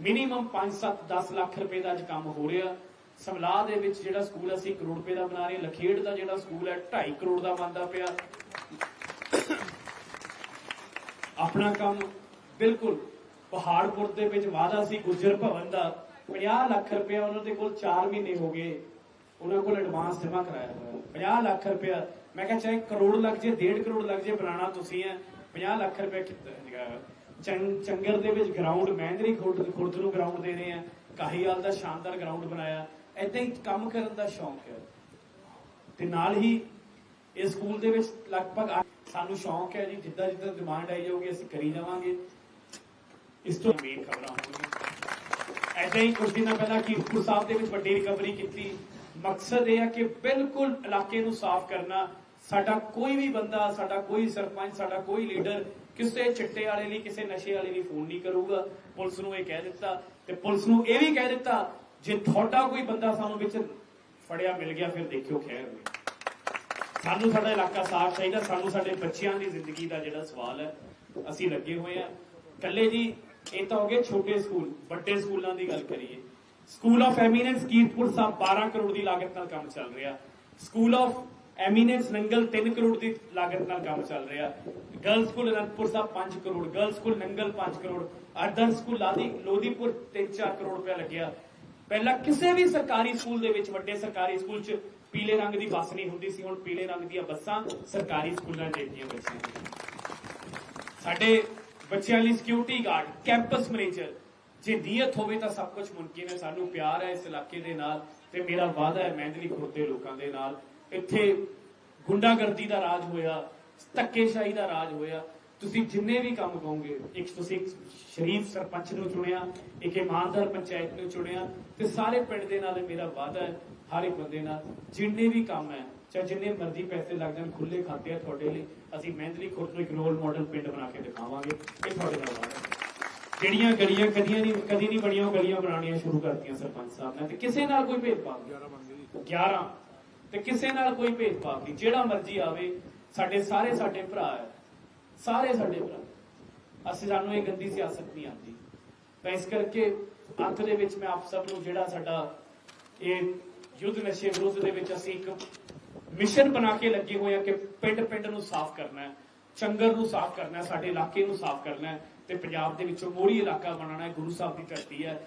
Minimum 5 7 10 lakh ਰੁਪਏ ਦਾ ਅੱਜ ਕੰਮ ਹੋ ਰਿਹਾ। ਸਮਲਾਹ ਦੇ ਵਿੱਚ ਜਿਹੜਾ ਸਕੂਲ ਅਸੀਂ ਕਰੋੜ ਰੁਪਏ ਦਾ ਬਣਾ ਰਹੇ ਲਖੇੜ ਦਾ ਜਿਹੜਾ ਸਕੂਲ ਹੈ 2.5 ਕਰੋੜ ਦਾ ਬਣਦਾ ਪਿਆ। ਆਪਣਾ ਕੰਮ ਬਿਲਕੁਲ ਪਹਾੜਪੁਰ ਦੇ ਵਿੱਚ ਵਾਦਾ ਸੀ, ਗੁੱਜਰ ਭਵਨ ਦਾ। 50 ਲੱਖ ਰੁਪਇਆ ਉਹਨਾਂ ਦੇ ਕੋਲ 4 ਮਹੀਨੇ ਹੋ ਗਏ। ਉਹਨਾਂ ਕੋਲ ਐਡਵਾਂਸ ਜਮ੍ਹਾਂ ਕਰਾਇਆ ਹੋਇਆ। 50 ਲੱਖ ਰੁਪਇਆ। ਮੈਂ ਕਿਹਾ, ਚਾਹੇ ਕਰੋੜ ਲੱਗ ਜੇ 1.5 ਕਰੋੜ ਲੱਗ ਜੇ ਬਣਾਣਾ ਤੁਸੀਂ ਹੈ। 50 ਲੱਖ ਰੁਪਇਆ ਕੀਤਾ ਚੰਗਰ ਦੇ ਵਿੱਚ ਗਰਾਊਂਡ ਮਹਿੰਦਰੀ ਖੁਰਦ ਨੂੰ ਗਰਾਊਂਡ ਦੇ ਰਹੇ ਆ। ਕਾਹੀਵਾਲ ਦਾ ਸ਼ਾਨਦਾਰ ਗਰਾਊਂਡ ਬਣਾਇਆ। ਐਦਾਂ ਹੀ ਕੰਮ ਕਰਨ ਦਾ ਸ਼ੌਂਕ ਹੈ। ਤੇ ਨਾਲ ਹੀ ਇਸ ਸਕੂਲ ਦੇ ਵਿੱਚ ਲਗਭਗ ਸਾਨੂੰ ਸ਼ੌਂਕ ਹੈ ਜੀ, ਜਿੱਦਾਂ ਜਿੱਦਾਂ ਡਿਮਾਂਡ ਆਈ ਜਾਊਗੀ, ਅਸੀਂ ਕਰੀ ਜਾਵਾਂਗੇ। ਇਸ ਤੋਂ ਮੇਨ ਖਬਰਾਂ ਹੋਣਗੀਆਂ। ਐਦਾਂ ਹੀ ਕੁਝ ਦਿਨਾਂ ਪਹਿਲਾਂ ਕੀਰਤਪੁਰ ਸਾਹਿਬ ਦੇ ਵਿੱਚ ਵੱਡੀ ਰਿਕਵਰੀ ਕੀਤੀ। ਮਕਸਦ ਇਹ ਹੈ ਕਿ ਬਿਲਕੁਲ ਇਲਾਕੇ ਨੂੰ ਸਾਫ਼ ਕਰਨਾ। ਸਾਡਾ ਕੋਈ ਵੀ ਬੰਦਾ, ਸਾਡਾ ਕੋਈ ਸਰਪੰਚ, ਸਾਡਾ ਕੋਈ ਲੀਡਰ ਕਿਸੇ ਚਿੱਟੇ ਵਾਲੇ ਲਈ, ਕਿਸੇ ਨਸ਼ੇ ਵਾਲੇ ਲਈ ਫੋਨ ਨਹੀਂ ਕਰੂਗਾ। ਪੁਲਿਸ ਨੂੰ ਇਹ ਕਹਿ ਦਿੱਤਾ ਤੇ ਪੁਲਿਸ ਨੂੰ ਇਹ ਵੀ ਕਹਿ ਦਿੱਤਾ, ਜੇ ਤੁਹਾਡਾ ਕੋਈ ਬੰਦਾ ਸਾਨੂੰ ਵਿੱਚ ਫੜਿਆ, ਮਿਲ ਗਿਆ, ਫਿਰ ਦੇਖਿਓ ਖੈਰ ਹੋਵੇ ਸਾਨੂੰ ਸਾਡਾ ਇਲਾਕਾ ਸਾਫ਼ ਚਾਹੀਦਾ, ਸਾਨੂੰ ਸਾਡੇ ਬੱਚਿਆਂ ਦੀ ਜ਼ਿੰਦਗੀ ਦਾ ਜਿਹੜਾ ਸਵਾਲ ਹੈ, ਅਸੀਂ ਲੱਗੇ ਹੋਏ ਆ ਕੱਲੇ ਜੀ, ਇਹ ਤਾਂ ਹੋ ਗਏ ਛੋਟੇ ਸਕੂਲ, ਵੱਡੇ ਸਕੂਲਾਂ ਦੀ ਗੱਲ ਕਰੀਏ। School of eminence Kiratpur Sahib 12 crore ਦੀ ਲਾਗਤ ਨਾਲ ਕੰਮ ਚੱਲ ਰਿਹਾ। School of eminence Nangal 3 crore ਦੀ ਲਾਗਤ ਨਾਲ ਕੰਮ ਚੱਲ ਰਿਹਾ। Girl school Anandpur Sahib 5 crore girl school Nangal 5 crore other school ਲਾਦੀ Lodipur 3-4 crore ਰੁਪਏ ਲੱਗਿਆ। ਪਹਿਲਾਂ ਕਿਸੇ ਵੀ ਸਰਕਾਰੀ ਸਕੂਲ ਦੇ ਵਿੱਚ ਵੱਡੇ ਸਰਕਾਰੀ ਸਕੂਲ 'ਚ ਪੀਲੇ ਰੰਗ ਦੀ ਬੱਸ ਨਹੀਂ ਹੁੰਦੀ ਸੀ, ਹੁਣ ਪੀਲੇ ਰੰਗ ਦੀਆਂ ਬੱਸਾਂ ਸਰਕਾਰੀ ਸਕੂਲਾਂ 'ਚ ਦਿੱਤੀਆਂ ਬੱਚਿਆਂ ਸਾਡੇ ਬੱਚਿਆਂ ਲਈ ਸਿਕਿਉਰਿਟੀ ਗਾਰਡ ਕੈਂਪਸ ਮੈਨੇਜਰ ਜੇ ਨੀਅਤ ਹੋਵੇ ਤਾਂ ਸਭ ਕੁਝ ਮੁਮਕਿਨ ਹੈ। ਸਾਨੂੰ ਪਿਆਰ ਹੈ ਇਸ ਇਲਾਕੇ ਦੇ ਨਾਲ ਤੇ ਮੇਰਾ ਵਾਅਦਾ ਹੈ ਮਹਿੰਦਰੀ ਖੁਰਦ ਦੇ ਲੋਕਾਂ ਦੇ ਨਾਲ। ਇੱਥੇ ਗੁੰਡਾਗਰਦੀ ਦਾ ਰਾਜ ਹੋਇਆ, ਧੱਕੇਸ਼ਾਹੀ ਦਾ ਰਾਜ ਹੋਇਆ। ਤੁਸੀਂ ਜਿੰਨੇ ਵੀ ਕੰਮ ਕਹੋਗੇ, ਇੱਕ ਤੁਸੀਂ ਸ਼ਰੀਫ ਸਰਪੰਚ ਨੂੰ ਚੁਣਿਆ, ਇੱਕ ਇਮਾਨਦਾਰ ਪੰਚਾਇਤ ਨੂੰ ਚੁਣਿਆ ਤੇ ਸਾਰੇ ਪਿੰਡ ਦੇ ਨਾਲ ਮੇਰਾ ਵਾਅਦਾ ਹੈ, ਹਰ ਇੱਕ ਬੰਦੇ ਨਾਲ, ਜਿੰਨੇ ਵੀ ਕੰਮ ਹੈ, ਚਾਹੇ ਜਿੰਨੇ ਮਰਜ਼ੀ ਪੈਸੇ ਲੱਗ ਜਾਣ ਖੁੱਲੇ ਖਾਤੇ ਆ ਤੁਹਾਡੇ ਲਈ, ਅਸੀਂ ਮਹਿੰਦਲੀ ਖੁਰਦ ਨੂੰ ਇੱਕ ਰੋਲ ਮਾਡਲ ਪਿੰਡ ਬਣਾ ਕੇ ਦਿਖਾਵਾਂਗੇ, ਇਹ ਤੁਹਾਡੇ ਨਾਲ ਵਾਅਦਾ ਜਿਹੜੀਆਂ ਗਲੀਆਂ, ਕਦੀਆਂ ਨਹੀਂ, ਕਦੀ ਨਹੀਂ ਬਣੀਆਂ, ਉਹ ਗਲੀਆਂ ਬਣਾਉਣੀਆਂ ਸ਼ੁਰੂ ਕਰਤੀਆਂ ਸਰਪੰਚ ਸਾਹਿਬ ਨੇ, ਤੇ ਕਿਸੇ ਨਾਲ ਕੋਈ ਭੇਦਭਾਵ ਨਹੀਂ। 11 ਤੇ ਕਿਸੇ ਨਾਲ ਕੋਈ ਭੇਦਭਾਵ ਨਹੀਂ। ਜਿਹੜਾ ਮਰਜ਼ੀ ਆਵੇ, ਸਾਡੇ ਸਾਰੇ ਸਾਡੇ ਭਰਾ ਹੈ। ਸਾਰੇ ਸਾਡੇ ਭਰਾ। ਅਸੀਂ ਸਾਨੂੰ ਇਹ ਗੰਦੀ ਸਿਆਸਤ ਨਹੀਂ ਆਉਂਦੀ। ਤਾਂ ਇਸ ਕਰਕੇ ਅੰਤ ਦੇ ਵਿੱਚ ਮੈਂ ਆਪ ਸਭ ਨੂੰ ਜਿਹੜਾ ਸਾਡਾ ਇਹ ਯੁੱਧ ਨਸ਼ੇ ਵਿਰੁੱਧ ਦੇ ਵਿੱਚ ਅਸੀਂ ਇੱਕ ਮਿਸ਼ਨ ਬਣਾ ਕੇ ਲੱਗੇ ਹੋਏ ਆ ਕਿ ਪਿੰਡ ਪਿੰਡ ਨੂੰ ਸਾਫ਼ ਕਰਨਾ ਹੈ, ਚੰਗਰ ਨੂੰ ਸਾਫ਼ ਕਰਨਾ ਹੈ, ਸਾਡੇ ਇਲਾਕੇ ਨੂੰ ਸਾਫ਼ ਕਰਨਾ ਹੈ ਤੇ ਪੰਜਾਬ ਦੇ ਵਿੱਚੋਂ ਮੋੜੀ ਇਲਾਕਾ ਬਣਾਉਣਾ ਹੈ, ਗੁਰੂ ਸਾਹਿਬ ਦੀ ਧਰਤੀ ਹੈ।